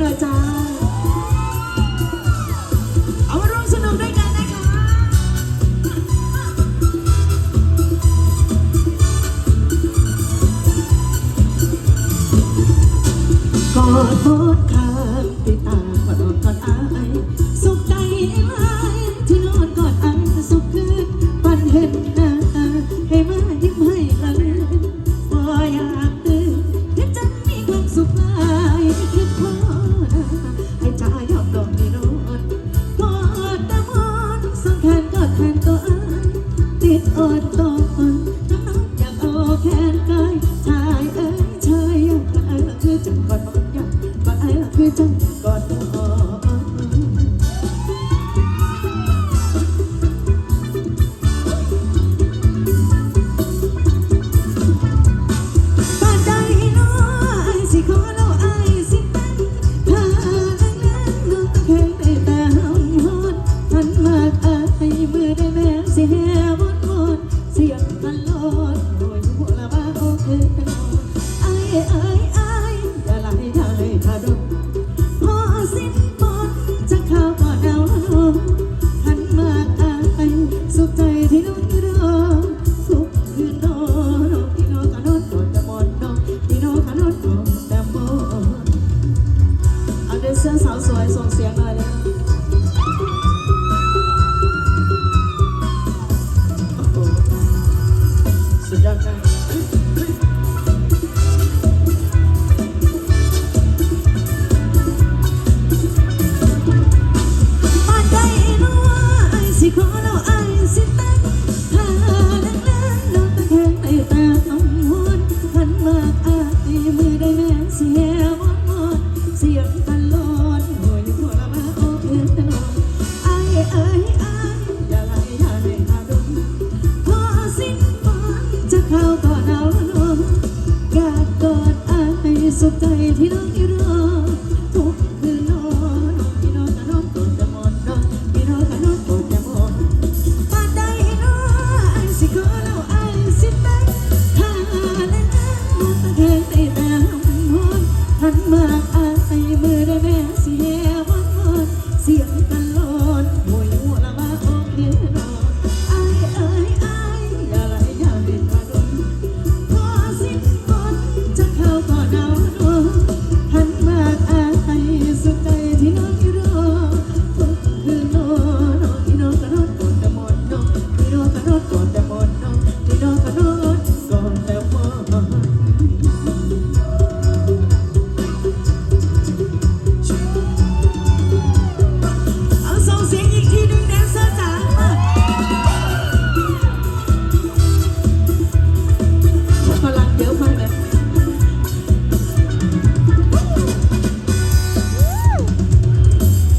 หน่อยจ้า เอามาร่วมสนุกด้วยนะคะ กอดโทษค่ะติดตามกอดกอดอาย কত seductive. สุขใจที่รักอีรอทุกคืนนอนพี่นอนนอนกอดแต่มอนอนพี่นอนนอนกอดแต่มอนปานใดนอไอสิขอแล้ไอสิไปถ้าเล่นน้ำมันตเทงในแต่ลมนทันมาไอมือได้แม่สิแย่วนนนเสียงกัลอนหวยวละมาออเย็